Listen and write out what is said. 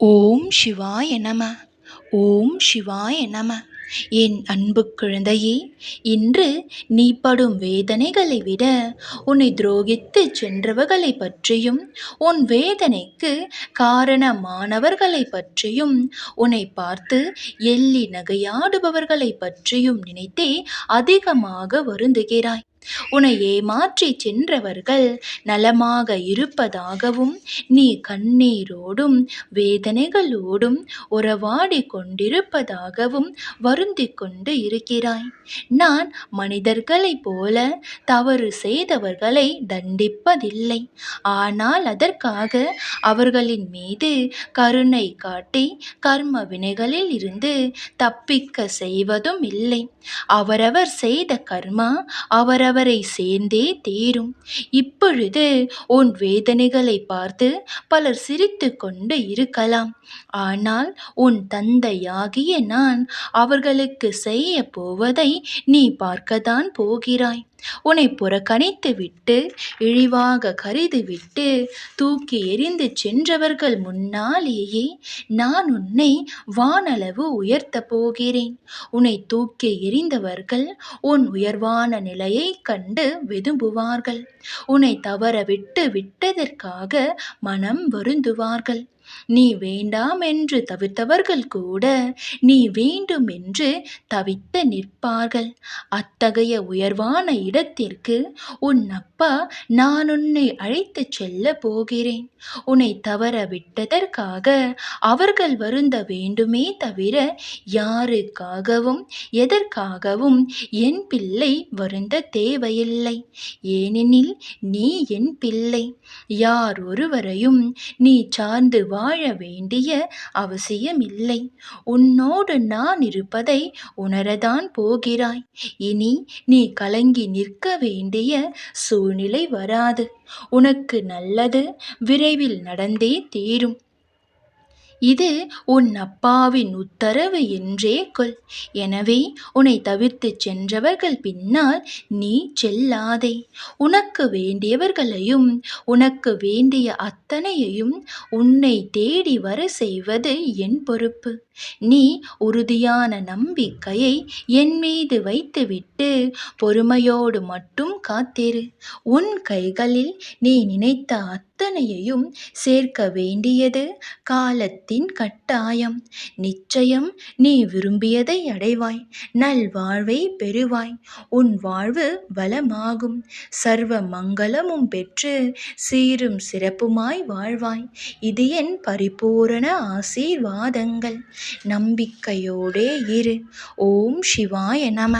ஓம் சிவாய நம ஓம் சிவாய நம. என் அன்பு குழந்தையே இன்று நீ படும் வேதனைகளை விட உன்னை துரோகித்து சென்றவர்களை பற்றியும் உன் வேதனைக்கு காரணமானவர்களை பற்றியும் உன்னை பார்த்து எள்ளி நகையாடுபவர்களை பற்றியும் நினைத்தே அதிகமாக வருந்துகிறாய். உன்னை ஏமாற்றி சென்றவர்கள் நலமாக இருப்பதாகவும் நீ கண்ணீரோடும் வேதனைகளோடும் உறவாடி கொண்டிருப்பதாகவும் வருந்தி கொண்டு இருக்கிறாய். நான் மனிதர்களைப் போல தவறு செய்தவர்களை தண்டிப்பதில்லை. ஆனால் அதற்காக அவர்களின் மீது கருணை காட்டி கர்ம வினைகளில் இருந்து தப்பிக்க செய்வதும் இல்லை. அவரவர் செய்த கர்மா அவரவர் சேர்ந்தே தீரும். இப்பொழுது உன் வேதனைகளை பார்த்து பலர் சிரித்து கொண்டு இருக்கலாம். ஆனால் உன் தந்தையாகிய நான் அவர்களுக்கு செய்ய போவதை நீ பார்க்கத்தான் போகிறாய். உன்னை புறக்கணித்து விட்டு இழிவாக கருதிவிட்டு தூக்கி எறிந்து சென்றவர்கள் முன்னாலேயே நான் உன்னை வானளவு உயர்த்தப் போகிறேன். உன்னை தூக்கி எறிந்தவர்கள் உன் உயர்வான நிலையை கண்டு விதும்புவார்கள். உன்னை தவற விட்டு விட்டதற்காக மனம் வருந்துவார்கள். நீ வேண்டாம் என்று தவிர்த்தவர்கள் கூட நீ வேண்டும் என்று தவித்து நிற்பார்கள். அத்தகைய உயர்வான இடத்திற்கு உன் அப்பா நான் உன்னை அழைத்துச் செல்ல போகிறேன். உன்னை தவற விட்டதற்காக அவர்கள் வருந்த வேண்டுமே தவிர யாருக்காகவும் எதற்காகவும் என் பிள்ளை வருந்த தேவையில்லை. ஏனெனில் நீ என் பிள்ளை. யார் ஒருவரையும் நீ சார்ந்து வாழ வேண்டிய அவசியமில்லை. உன்னோடு நான் இருப்பதை உணரதான் போகிறாய். இனி நீ கலங்கி நிற்க வேண்டிய சூழ்நிலை வராது. உனக்கு நல்லது விரைவில் நடந்தே தீரும். இது உன் அப்பாவின் உத்தரவு என்றே கொள். எனவே உன்னை தவிர்த்து சென்றவர்கள் பின்னால் நீ செல்லாதே. உனக்கு வேண்டியவர்களையும் உனக்கு வேண்டிய அத்தனையையும் உன்னை தேடி வர செய்வது என் பொறுப்பு. நீ உறுதியான நம்பிக்கையை என் மீது வைத்துவிட்டு பொறுமையோடு மட்டும் காத்திரு. உன் கைகளில் நீ நினைத்த அத்தனையையும் சேர்க்க வேண்டியது காலத்தின் கட்டாயம். நிச்சயம் நீ விரும்பியதை அடைவாய் நல்வாழ்வை பெறுவாய் உன் வாழ்வு வளமாகும். சர்வ மங்களமும் பெற்று சீரும் சிறப்புமாய் வாழ்வாய். இது என் பரிபூரண ஆசீர்வாதங்கள். நம்பிக்கையோடே இரு. ஓம் சிவாய நம.